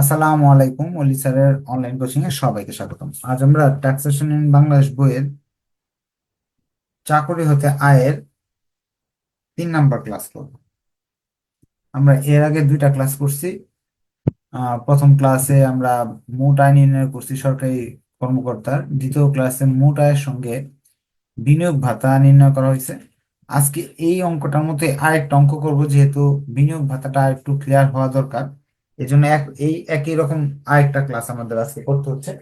আসসালামু আলাইকুম, অলি স্যারের অনলাইন কোচিং এ সবাইকে স্বাগতম। আজ আমরা ট্যাক্সেশন ইন বাংলাদেশ বইয়ের চাকরি হতে আয়ের তিন নাম্বার ক্লাস করব। আমরা এর আগে দুইটা ক্লাস করছি। প্রথম ক্লাসে আমরা মোট আয় নির্ণয় করছি সরকারি কর্মকর্তার। দ্বিতীয় ক্লাসে মোট আয়ের সঙ্গে বিনিয়োগ ভাতা নির্ণয় করা হয়েছে। আজকে এই অঙ্কটার মধ্যে আরেকটা অঙ্ক করব, যেহেতু বিনিয়োগ ভাতাটা একটু ক্লিয়ার হওয়া দরকার। এই জন্য এক, এই একই রকম আরেকটা ক্লাস আমাদের আজকে করতে হচ্ছে।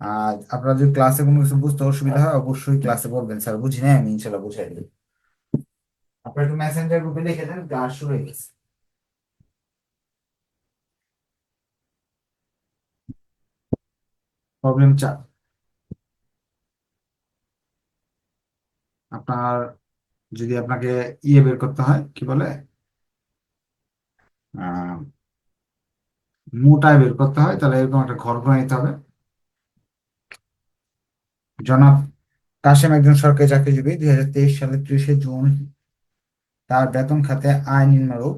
আর আপনারা যদি ক্লাসে কোনো কিছু বুঝতে অসুবিধা হয়, অবশ্যই ক্লাসে বলবেন। স্যার, বুঝি নাই, আমি ইনশাল্লাহ বুঝাই দেব। আপনারা একটু মেসেঞ্জার গ্রুপে লিখে দেন ক্লাস শুরু হয়ে গেছে। প্রবলেম চার। আপনার, যদি আপনাকে ইয়ে বের করতে হয়, কি বলে? আহ মোটায় বের করতে হয়, তাহলে এরকম একটা ঘর করে নিতে হবে। জনাব কাশেম একজন সরকারি চাকরিজীবী, দুই হাজার তেইশ সালের ত্রিশে জুন তার বেতন খাতে আয় নিম্নরূপ।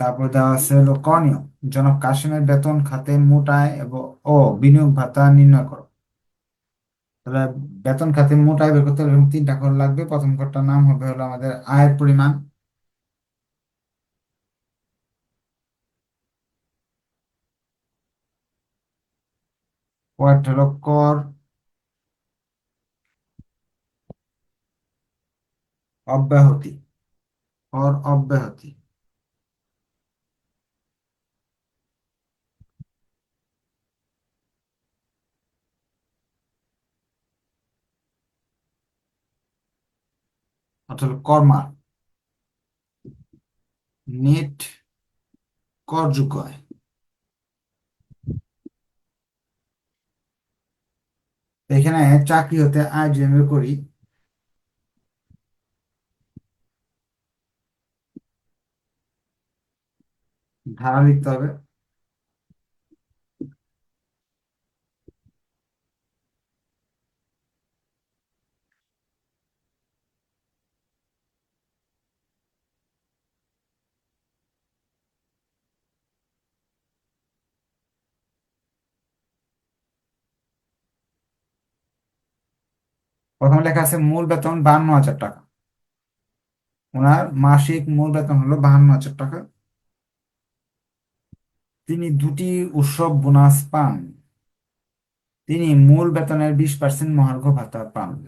তারপর দেওয়া আছে হলো করণীয় জনাব কাশেমের বেতন খাতে মোট আয় এবং ও বিনিয়োগ ভাতা নির্ণয় করো। তাহলে বেতন খাতে মোট আয় বের করতে হলে তিনটা ঘর লাগবে। প্রথম ঘরটার নাম হবে হলো আমাদের আয়ের পরিমাণ। পয়েন্ট হলো অব্যাহতি কর অব্যাহতি অর্থাৎ হলো করমার নেট করযোগ্য আয় এখানে চাকরি হতে আইজিএম যে করি। ধারা লিখতে হবে। প্রথমে লেখা আছে মূল বেতন বাহান্ন হাজার টাকা। ওনার মাসিক মূল বেতন হলো বাহান্ন হাজার টাকা। তিনি দুটি উৎসব বোনাস পান। তিনি মূল বেতনের বিশ পার্সেন্ট মহার্ঘ ভাতা পান।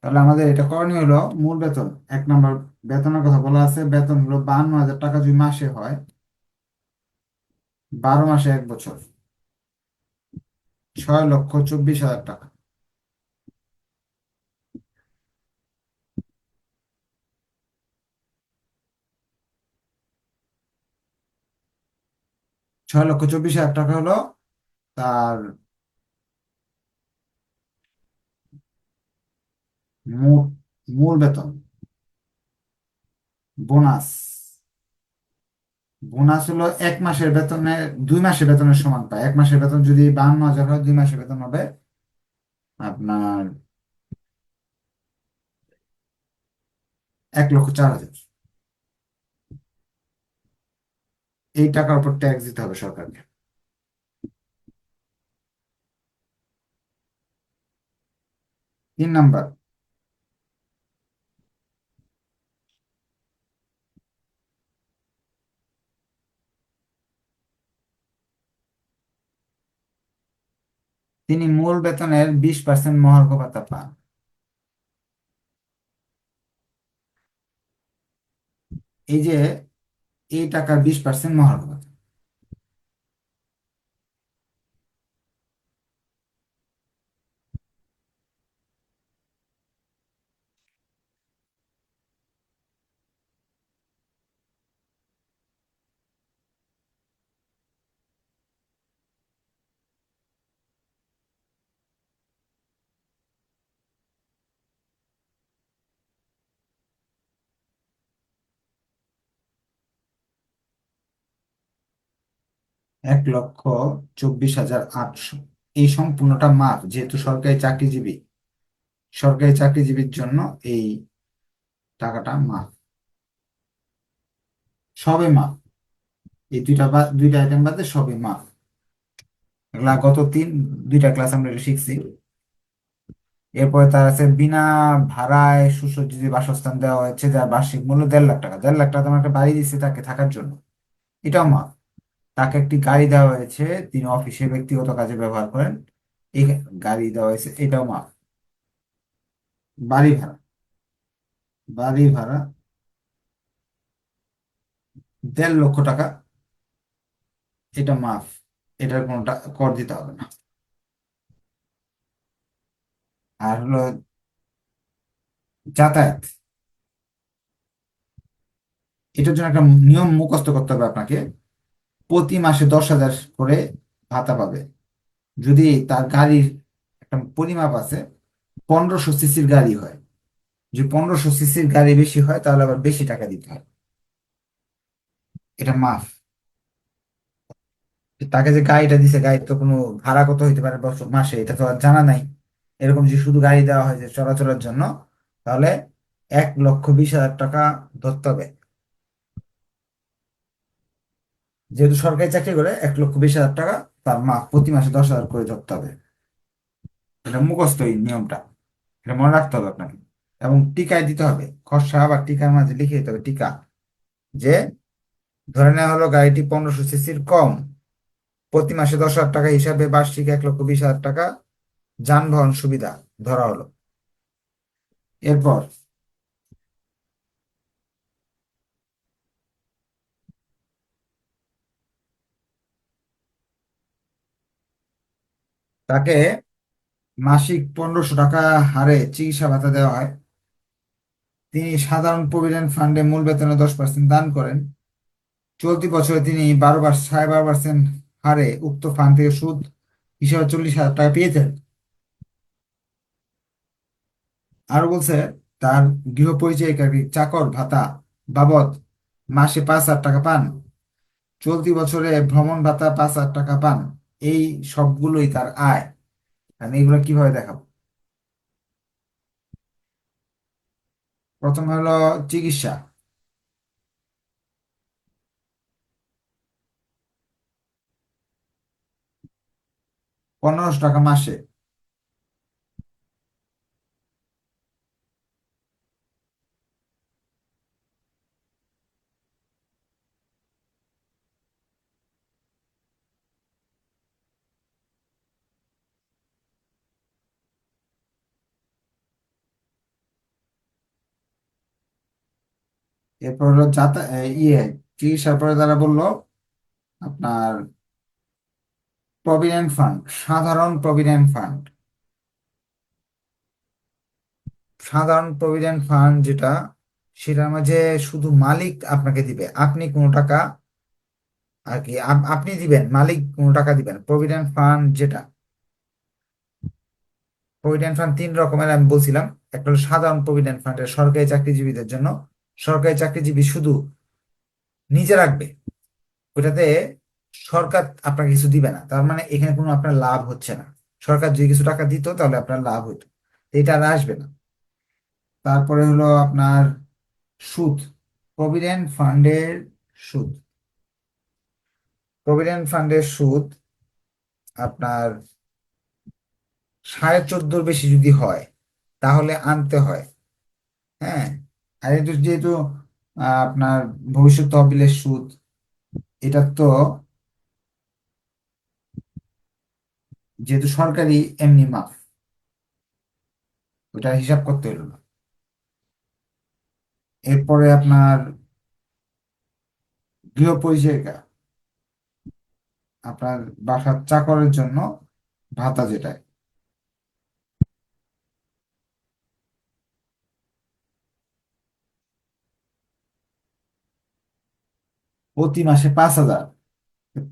তাহলে আমাদের এটা করণীয় হলো মূল বেতন। এক নম্বর বেতনের কথা বলা আছে, বেতন হলো বাহান্ন হাজার টাকা যদি মাসে হয়, বারো মাসে এক বছর। ছয় লক্ষ চব্বিশ হাজার টাকা। ছয় লক্ষ চব্বিশ হাজার টাকা হলো তার মূল বেতন। বোনাস। বোনাস হলো এক মাসের বেতনে, দুই মাসের বেতনের সমান পায়। এক মাসের বেতন যদি বাহান্ন হাজার হয়, দুই মাসের বেতন হবে আপনার এক লক্ষ চার হাজার। এই টাকার উপর ট্যাক্স দিতে হবে সরকারকে। তিন নাম্বার। তিনি মূল বেতনের বিশ পার্সেন্ট মহার্ঘ ভাতা পান। এই যে এই টাকার বিশ পার্সেন্ট মহার্ঘ ভাতা এক লক্ষ চব্বিশ হাজার আটশো। এই সম্পূর্ণটা মাফ যেহেতু সরকারি চাকরিজীবী। সরকারি চাকরিজীবীর জন্য এই টাকাটা মাফ সবে মাফ এই দুইটা বা, দুইটা আইটেম বাদে সবই মাফ এগুলা গত তিন, দুইটা ক্লাস আমরা শিখছি। এরপরে তার আছে, বিনা ভাড়ায় সুসজ্জিত বাসস্থান দেওয়া হয়েছে, যার বার্ষিক মূল্য দেড় লাখ টাকা। দেড় লাখ টাকা তোমার একটা বাড়ি দিচ্ছে তাকে থাকার জন্য। এটাও মাফ তাকে একটি গাড়ি দেওয়া হয়েছে। তিনি অফিসে ব্যক্তিগত কাজে ব্যবহার করেন। এই গাড়ি দেওয়া হয়েছে, এটাও মাফ বাড়ি ভাড়া। বাড়ি ভাড়া দেড় লক্ষ টাকা। এটা মাফ এটার কোনোটা কর দিতে হবে না। আর হলো যাতায়াত। এটার জন্য একটা নিয়ম মুখস্থ করতে হবে আপনাকে। প্রতি মাসে দশ হাজার করে ভাতা পাবে। যদি তার গাড়ির একটা পরিমাপ আছে, পনেরোশো সিসির গাড়ি হয়। যদি পনেরোশো সিসির গাড়ি বেশি হয়, তাহলে আবার বেশি টাকা দিতে হয়। এটা মাফ। তাকে যে গাড়িটা দিছে, গাড়ির তো কোনো ভাড়া কত হইতে পারে বছর, মাসে, এটা তো আর জানা নাই। এরকম যে শুধু গাড়ি দেওয়া হয় যে চলাচলের জন্য, তাহলে এক লক্ষ বিশ হাজার টাকা ধরতে হবে। যেহেতু সরকারি চাকরি করে এক লক্ষ বিশ হাজার টাকা, তার মা প্রতি মাসে দশ হাজার করে ধরতে হবে। এটা মুখস্থ এই নিয়মটা। এটা মনে রাখতে হবে আপনাকে। এবং টিকায় দিতে হবে। খসড়া বা টিকার মাঝে লিখে দিতে হবে টিকা। যে ধরে নেওয়া হলো গাড়িটি পনেরোশো সিসির কম, প্রতি মাসে দশ হাজার টাকা হিসাবে বার্ষিক এক লক্ষ বিশ হাজার টাকা যানবাহন সুবিধা ধরা হলো। এরপর তাকে মাসিক পনেরোশো টাকা হারে চিকিৎসা ভাতা দেওয়া হয়। তিনি সাধারণ প্রভিডেন্ট ফান্ডে মূল বেতনে দশ পার্সেন্ট দান করেন। চলতি বছরে তিনি বারো বার সাড়ে বারো পার্সেন্ট হারে উক্ত ফান্ড থেকে সুদ হিসাবে চল্লিশ হাজার টাকা পেয়েছেন। আরও বলছে, তার গৃহ পরিচয়কারী চাকর ভাতা বাবদ মাসে পাঁচ হাজার টাকা পান। চলতি বছরে ভ্রমণ ভাতা পাঁচ হাজার টাকা পান। এই সবগুলোই তার আয়। আমি এগুলো কীভাবে দেখাবো? প্রথম হলো চিকিৎসা। পনেরোশো টাকা মাসে। এরপর হলো যাতা ইয়ে চিকিৎসার পরে তারা বলল? আপনার প্রভিডেন্ট ফান্ড সাধারণ প্রভিডেন্ট ফান্ড সাধারণ প্রভিডেন্ট ফান্ড যেটা, সেটার মাঝে শুধু মালিক আপনাকে দিবে। আপনি কোনো টাকা আর কি, আপ- আপনি দিবেন, মালিক কোনো টাকা দিবেন। প্রভিডেন্ট ফান্ড যেটা। প্রভিডেন্ট ফান্ড তিন রকমের আমি বলছিলাম। একটা হলো সাধারণ প্রভিডেন্ট ফান্ড সরকারি চাকরিজীবীদের জন্য। সরকারি চাকরিজীবী শুধু নিজে রাখবে, ওটাতে সরকার আপনাকে কিছু দিবে না। তার মানে এখানে কোনো আপনার লাভ হচ্ছে না। সরকার যদি কিছু টাকা দিত তাহলে আপনার লাভ হতো এটা আর আসবে না। তারপরে হলো আপনার সুদ। প্রভিডেন্ট ফান্ডের সুদ। প্রভিডেন্ট ফান্ডের সুদ আপনার সাড়ে চোদ্দোর বেশি যদি হয়, তাহলে আনতে হয়। হ্যাঁ? আর এটা যেহেতু আপনার ভবিষ্যৎ তহবিলের সুদ, এটা তো যেহেতু সরকারি, এমনি মাফ। ওটা হিসাব করতে হলো না। এরপরে আপনার গৃহ পরিচারিকা, আপনার বাসার চাকরের জন্য ভাতা যেটা প্রতি মাসে পাঁচ হাজার।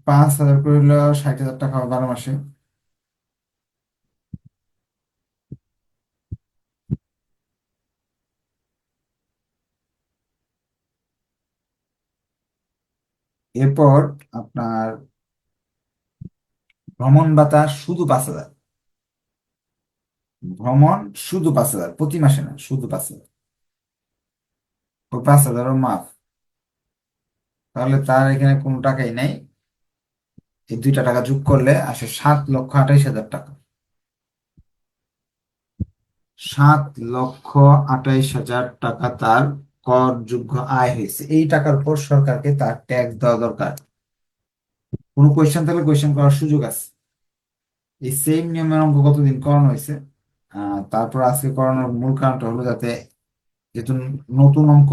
পাঁচ হাজার করে হলো ষাট হাজার টাকা বারো মাসে। এরপর আপনার ভ্রমণ ভাতা শুধু পাঁচ হাজার। ভ্রমণ শুধু পাঁচ হাজার, প্রতি মাসে না, শুধু পাঁচ হাজার। পাঁচ হাজারও মাফ। তাহলে তার এখানে কোনো টাকাই নাই। এই দুইটা টাকা যোগ করলে আসে সাত লক্ষ আঠাইশ হাজার টাকা। সাত লক্ষ আঠাইশ হাজার টাকা তার করযোগ্য আয় হয়েছে। এই টাকার উপর সরকারকে তার ট্যাক্স দেওয়া দরকার। কোনো কোয়েশ্চেন থাকলে কোয়েশ্চেন করার সুযোগ আছে। এই সেম নিয়মের অঙ্ক কতদিন করানো হয়েছে? তারপর আজকে করানোর মূল কারণটা হলো যাতে যেহেতু নতুন অঙ্ক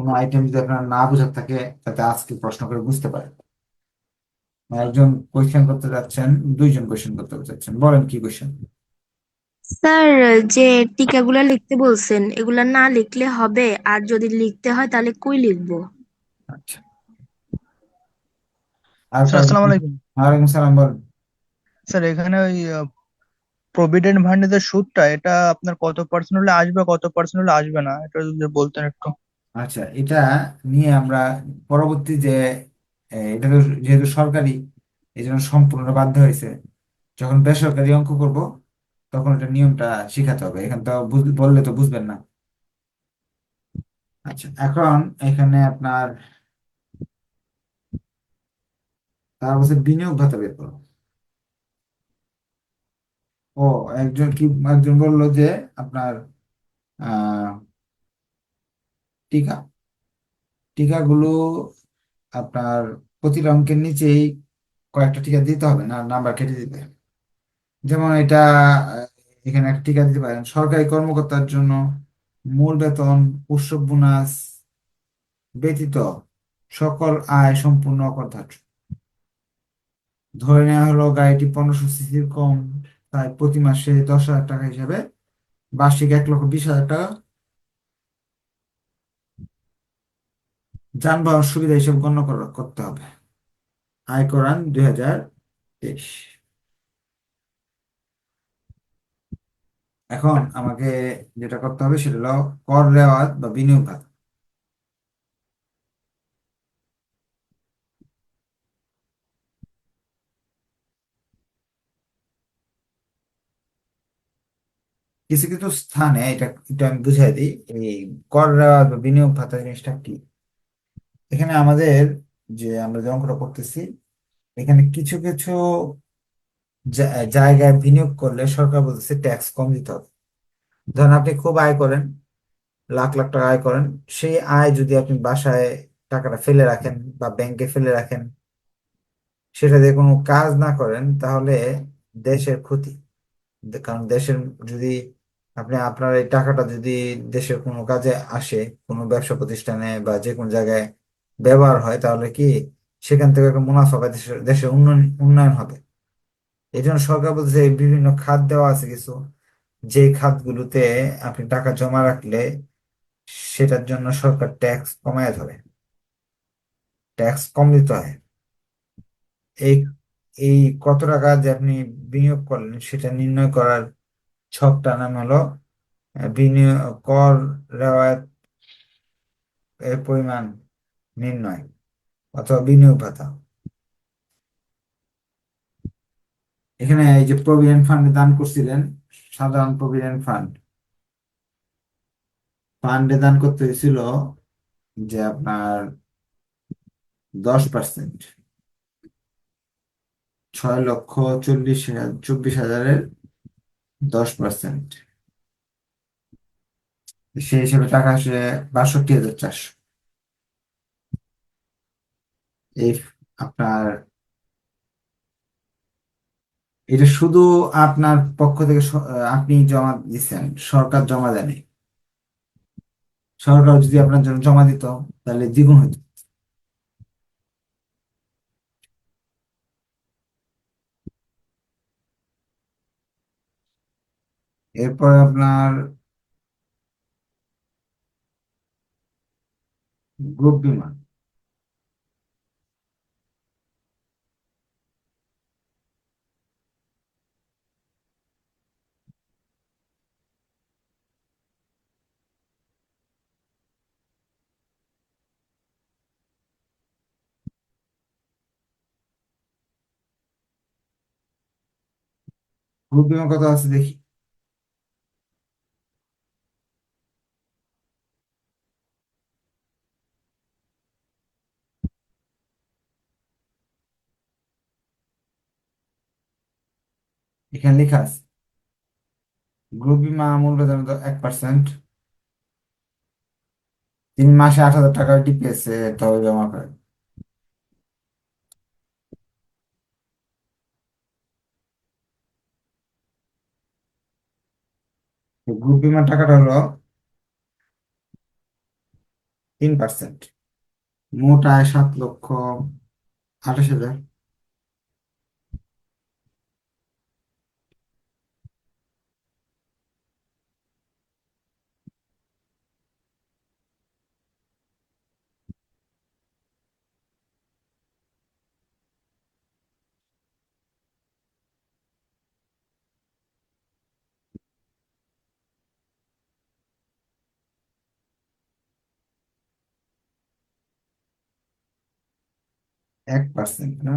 কোনো আইটেম যদি আপনার না বোঝার থাকে তাতে আজকে প্রশ্ন করে বুঝতে পারে একজন কোয়েশ্চেন করতে যাচ্ছেন দুইজন কোয়েশ্চেন করতে যাচ্ছেন। বলেন কি কোয়েশ্চেন স্যার যে টিকাগুলা লিখতে বলছেন এগুলা না লিখলে হবে আর যদি লিখতে হয় তাহলে কই লিখব? আচ্ছা। আর স্যার আসসালামু আলাইকুম ওয়ালাইকুম সালাম বলেন। স্যার এখানে ওই প্রভিডেন্ট ফান্ডের যে সুদটা এটা আপনার কত পার্সেন্ট হলে আসবে কত পার্সেন্ট হলে আসবে না? এটা যদি বলতেন একটু। আচ্ছা এটা নিয়ে আমরা পরবর্তী যে এটা তো যেহেতু সরকারি এই জন্য সম্পূর্ণ বাধ্য হয়েছে। যখন বেসরকারি অঙ্ক করব, তখন এটা নিয়মটা শিখাতে হবে। এখানে তো বললে তো বুঝবেন না। আচ্ছা এখন এখানে আপনার, তার বলছে বিনিয়োগ ভাতা বের করো। ও, একজন কি, একজন বলল যে আপনার, আহ টিকা। টিকাগুলো আপনার প্রতিটা অঙ্কের নিচেই কয়েকটা টিকা দিতে হবে, না নাম্বার কেটে দিতে যেমন এটা এখানে একটা টিকা দিতে পারেন, সরকারি কর্মকর্তার জন্য মূল বেতন, উৎসব বোনাস ব্যতীত সকল আয় সম্পূর্ণ অকরধার্য ধরে নেওয়া হলো গাড়িটি পনেরোশো সিসির কম, তাই প্রতি মাসে দশ হাজার টাকা হিসাবে বার্ষিক এক লক্ষ বিশ হাজার টাকা যানবাহন সুবিধা হিসেবে গণ্য করা- করতে হবে। আয় করান দুই হাজার তেইশ। এখন আমাকে যেটা করতে হবে সেটা হলো কর রেওয়াজ বা বিনিয়োগ ভাতা। কিছু কিছু স্থানে এটা একটু আমি বুঝাই দিই, এই কর রেওয়াজ বা বিনিয়োগ ভাতা জিনিসটা কি? এখানে আমাদের যে আমরা যে অঙ্কটা করতেছি, এখানে কিছু কিছু জায়গায় বিনিয়োগ করলে সরকার বলতেছে ট্যাক্স কম দিতে হবে। ধরেন আপনি খুব আয় করেন, লাখ লাখ টাকা আয় করেন, সেই আয় যদি আপনি বাসায় টাকাটা ফেলে রাখেন বা ব্যাংকে ফেলে রাখেন, সেটা দিয়ে কোনো কাজ না করেন, তাহলে দেশের ক্ষতি। কারণ দেশের যদি আপনি, আপনার এই টাকাটা যদি দেশের কোনো কাজে আসে, কোনো ব্যবসা প্রতিষ্ঠানে বা যে কোনো জায়গায় ব্যবহার হয়, তাহলে কি সেখান থেকে একটা মুনাফা বা দেশের দেশের উন্নয়ন উন্নয়ন হবে। এই জন্য সরকার বলছে বিভিন্ন খাত দেওয়া আছে কিছু। যে খাতগুলোতে আপনি টাকা জমা রাখলে সেটার জন্য সরকার ট্যাক্স কমায় ধরে। ট্যাক্স কম দিতে হয়। এই এই কত টাকা যে আপনি বিনিয়োগ করলেন সেটা নির্ণয় করার ছকটা নাম হলো, বিনিয়োগ কর রেওয়ায়ত এর পরিমাণ নির্ণয় অথবা বিনিয়োগ ভাতা। এখানে এই যে প্রভিডেন্ট ফান্ডে দান করছিলেন, সাধারণ প্রভিডেন্ট ফান্ড, ফান্ডে দান করতে হয়েছিল যে আপনার দশ পার্সেন্ট, ছয় লক্ষ চল্লিশ চব্বিশ হাজারের দশ পার্সেন্ট। সেই হিসেবে টাকা আসে বাষট্টি হাজার চারশো। এই আপনার, এটা শুধু আপনার পক্ষ থেকে আপনি জমা দিচ্ছেন সরকার জমা দেয়নি। সরকার যদি আপনার জন্য জমা দিত, তাহলে দ্বিগুণ হতো এরপর আপনার গ্রুপ বিমা। গ্রুপে কত আছে দেখি। এখানে লেখা আছে গ্রুপ বিমা মূল বেতন এক পার্সেন্ট তিন মাসে আট হাজার টাকা ডিপিএস তবে জমা করে। গ্রুপ বিমার টাকাটা হলো তিন পার্সেন্ট মোট আয় সাত লক্ষ আঠাশ হাজার। এক পার্সেন্ট না?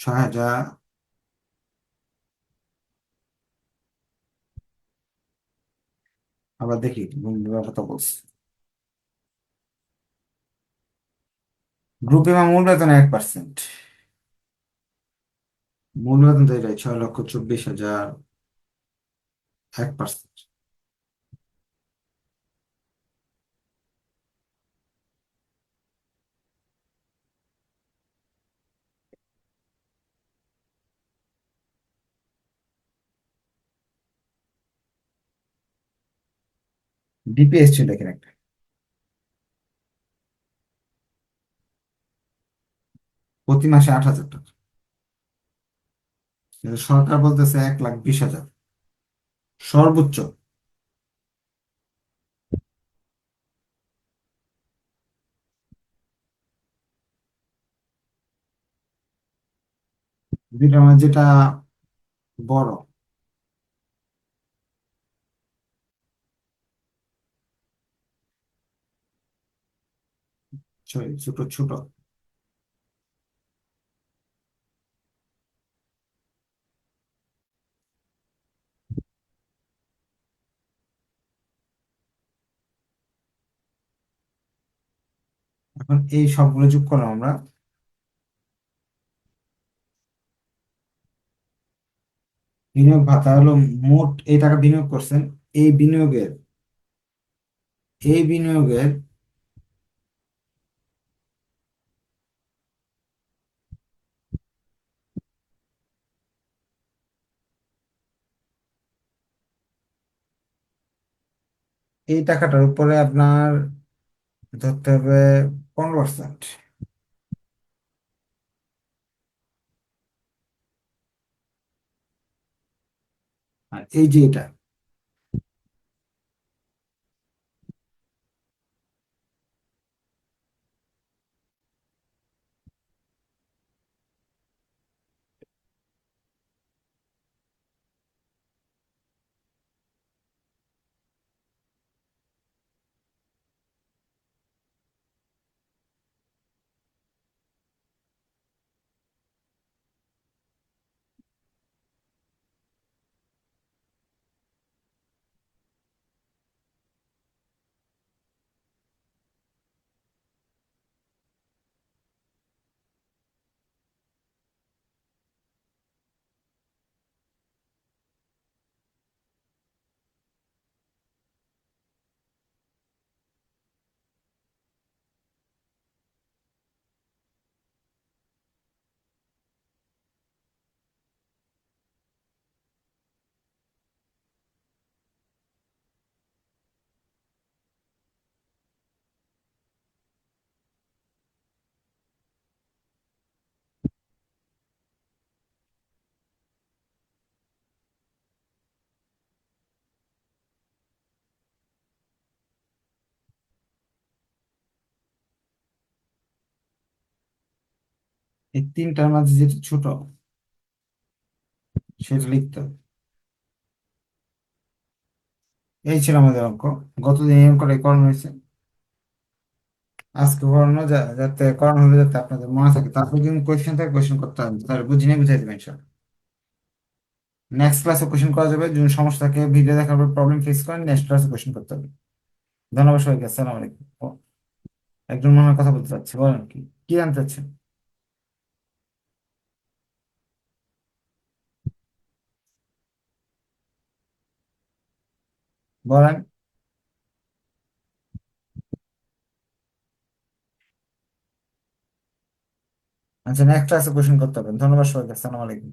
ছয় হাজার। আবার দেখি ব্যাপারটা বলছি? গ্রুপ বিমা মূল বেতন এক পার্সেন্ট মূল বেতন ছয় লক্ষ চব্বিশ হাজার এক পার্সেন্ট ডিপিএস ছিল এখানে একটা। প্রতি মাসে আট হাজার টাকা। সরকার বলতেছে এক লাখ বিশ হাজার। সর্বোচ্চ। মধ্যে যেটা বড়। ছোট ছোট। এখন এই সবগুলো যোগ করলাম আমরা। বিনিয়োগ ভাতা হলো মোট এই টাকা বিনিয়োগ করছেন। এই বিনিয়োগের এই বিনিয়োগের এই টাকাটার উপরে আপনার ধরতে হবে পনেরো পার্সেন্ট আর এই যে এটা এই তিনটার মাঝে যেটা ছোট সেটা লিখতে হবে। এই ছিল আমাদের অঙ্ক। গতদিন এই অঙ্কটাই করানো হয়েছে। আজকে করানো যাতে করানো হলে যাতে আপনাদের মনে থাকে। তারপর যদি কোয়েশ্চেন থাকে কোয়েশ্চেন করতে হবে। তাহলে বুঝি নিয়ে বুঝাই দেবেন ইনশাল্লাহ নেক্সট ক্লাসে কোয়েশ্চেন করা যাবে। যদি সমস্যা থাকে ভিডিও দেখার পর প্রবলেম ফেস করেন নেক্সট ক্লাসে কোয়েশ্চেন করতে হবে। ধন্যবাদ সবাইকে। আসসালামু আলাইকুম। একজন মনে কথা বলতে চাচ্ছে। বলেন কি? কি জানতে চাচ্ছেন? বলেন। আচ্ছা নেক্সট ক্লাসে কোশ্চেন করতে হবে। ধন্যবাদ সবাইকে আসসালামু আলাইকুম।